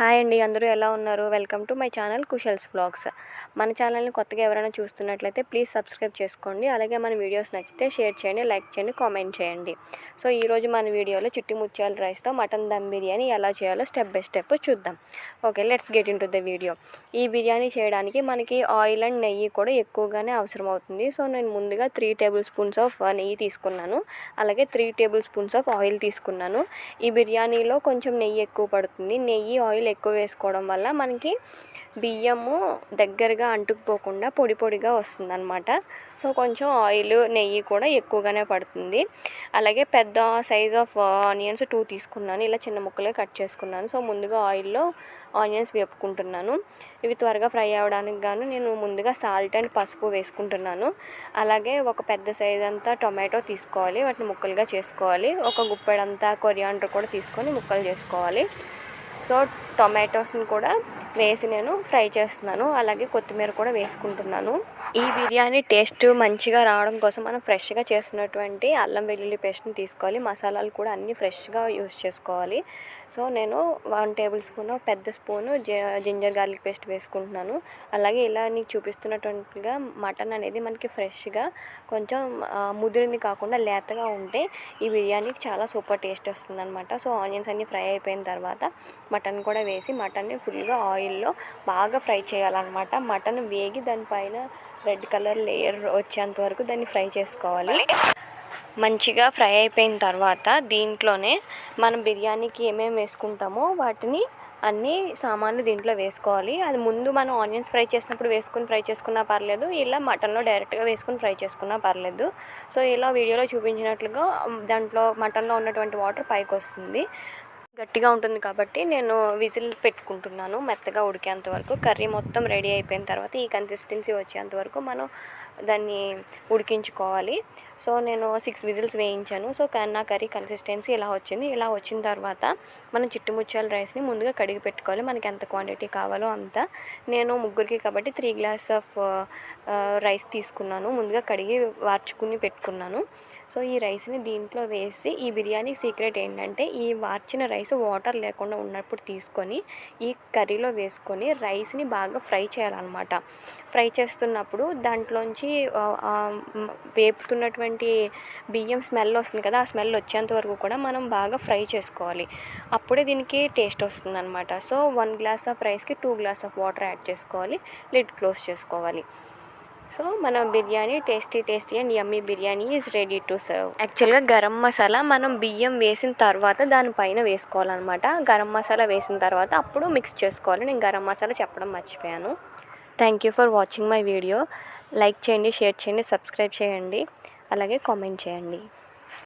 Hi అండి అందరూ ఎలా ఉన్నారు? Welcome to my channel Kushal's blogs మన ఛానల్ని కొత్తగా ఎవరైనా చూస్తున్నట్లయితే ప్లీజ్ సబ్స్క్రైబ్ చేసుకోండి. అలాగే మన వీడియోస్ నచ్చితే షేర్ చేయండి లైక్ చేయండి కామెంట్ చేయండి. సో ఈరోజు మన వీడియోలో చిట్టి ముత్యాల రైస్తో మటన్ దమ్ బిర్యానీ ఎలా చేయాలో స్టెప్ బై స్టెప్ చూద్దాం. Okay let's get into the video. ఈ బిర్యానీ చేయడానికి మనకి ఆయిల్ అండ్ నెయ్యి కూడా ఎక్కువగానే అవసరం అవుతుంది. సో నేను ముందుగా త్రీ టేబుల్ స్పూన్స్ ఆఫ్ నెయ్యి తీసుకున్నాను. అలాగే three tablespoons of oil తీసుకున్నాను. ఈ బిర్యానీలో కొంచెం నెయ్యి ఎక్కువ పడుతుంది. నెయ్యి ఆయిల్ ఎక్కువ వేసుకోవడం వల్ల మనకి బియ్యము దగ్గరగా అంటుకుపోకుండా పొడి పొడిగా వస్తుంది అనమాట సో కొంచెం ఆయిల్ నెయ్యి కూడా ఎక్కువగానే పడుతుంది. అలాగే పెద్ద సైజ్ ఆఫ్ ఆనియన్స్ టూ తీసుకున్నాను. ఇలా చిన్న ముక్కలే కట్ చేసుకున్నాను. సో ముందుగా ఆయిల్లో ఆనియన్స్ వేపుకుంటున్నాను. ఇవి త్వరగా ఫ్రై అవ్వడానికి గాను నేను ముందుగా సాల్ట్ అండ్ పసుపు వేసుకుంటున్నాను. అలాగే ఒక పెద్ద సైజ్ అంతా టొమాటో తీసుకోవాలి. వాటిని ముక్కలుగా చేసుకోవాలి. ఒక గుప్పెడంతా కొరియాండర్ కూడా తీసుకొని ముక్కలు చేసుకోవాలి. సో టొమాటోస్ని కూడా వేసి నేను ఫ్రై చేస్తున్నాను. అలాగే కొత్తిమీర కూడా వేసుకుంటున్నాను. ఈ బిర్యానీ టేస్ట్ మంచిగా రావడం కోసం మనం ఫ్రెష్గా చేసినటువంటి అల్లం వెల్లుల్లి పేస్ట్ని తీసుకోవాలి. మసాలాలు కూడా అన్నీ ఫ్రెష్గా యూస్ చేసుకోవాలి. సో నేను వన్ టేబుల్ స్పూన్ పెద్ద స్పూను జింజర్ గార్లిక్ పేస్ట్ వేసుకుంటున్నాను. అలాగే ఇలా నీకు చూపిస్తున్నటువంటిగా మటన్ అనేది మనకి ఫ్రెష్గా కొంచెం ముదిరింది కాకుండా లేతగా ఉంటే ఈ బిర్యానీకి చాలా సూపర్ టేస్ట్ వస్తుంది అనమాట సో ఆనియన్స్ అన్నీ ఫ్రై అయిపోయిన తర్వాత మటన్ కూడా వేసి మటన్ని ఫుల్గా ఆయిల్లో బాగా ఫ్రై చేయాలన్నమాట. మటన్ వేగి దానిపైన రెడ్ కలర్ లేయర్ వచ్చేంత వరకు దాన్ని ఫ్రై చేసుకోవాలి. మంచిగా ఫ్రై అయిపోయిన తర్వాత దీంట్లోనే మనం బిర్యానీకి ఏమేమి వేసుకుంటామో వాటిని అన్నీ సామాన్లు దీంట్లో వేసుకోవాలి. అది ముందు మనం ఆనియన్స్ ఫ్రై చేసినప్పుడు వేసుకుని ఫ్రై చేసుకున్నా పర్లేదు ఇలా మటన్లో డైరెక్ట్గా వేసుకుని ఫ్రై చేసుకున్నా పర్లేదు. సో ఇలా వీడియోలో చూపించినట్లుగా దాంట్లో మటన్లో ఉన్నటువంటి వాటర్ పైకి వస్తుంది గట్టిగా ఉంటుంది కాబట్టి నేను విజిల్ పెట్టుకుంటున్నాను మెత్తగా ఉడికేంత వరకు కర్రీ మొత్తం రెడీ అయిపోయిన తర్వాత ఈ కన్సిస్టెన్సీ వచ్చేంత వరకు మనం దాన్ని ఉడికించుకోవాలి. సో నేను సిక్స్ విజిల్స్ వేయించాను. సో నా కర్రీ కన్సిస్టెన్సీ ఇలా వచ్చింది. ఇలా వచ్చిన తర్వాత మనం చిట్టుముచ్చాల రైస్ని ముందుగా కడిగి పెట్టుకోవాలి. మనకి ఎంత క్వాంటిటీ కావాలో అంత. నేను ముగ్గురికి కాబట్టి త్రీ గ్లాస్ ఆఫ్ రైస్ తీసుకున్నాను. ముందుగా కడిగి వార్చుకుని పెట్టుకున్నాను. సో ఈ రైస్ని దీంట్లో వేసి ఈ బిర్యానీ సీక్రెట్ ఏంటంటే ఈ వార్చిన రైస్ వాటర్ లేకుండా ఉన్నప్పుడు తీసుకొని ఈ కర్రీలో వేసుకొని రైస్ని బాగా ఫ్రై చేయాలన్నమాట. ఫ్రై చేస్తున్నప్పుడు దాంట్లోంచి వేపుతున్నటువంటి బియ్యం స్మెల్ వస్తుంది కదా ఆ స్మెల్ వచ్చేంత వరకు కూడా మనం బాగా ఫ్రై చేసుకోవాలి. అప్పుడే దీనికి టేస్ట్ వస్తుంది అనమాట సో వన్ గ్లాస్ ఆఫ్ రైస్కి two glass of water add చేసుకోవాలి. లిడ్ క్లోజ్ చేసుకోవాలి. సో మన biryani tasty tasty and yummy biryani is ready to serve. యాక్చువల్గా గరం మసాలా మనం బియ్యం వేసిన తర్వాత దానిపైన వేసుకోవాలన్నమాట. గరం మసాలా వేసిన తర్వాత అప్పుడు మిక్స్ చేసుకోవాలి. నేను గరం మసాలా చెప్పడం మర్చిపోయాను. Thank you for watching my video like చేయండి షేర్ చేయండి సబ్స్క్రైబ్ చేయండి అలాగే కామెంట్ చేయండి.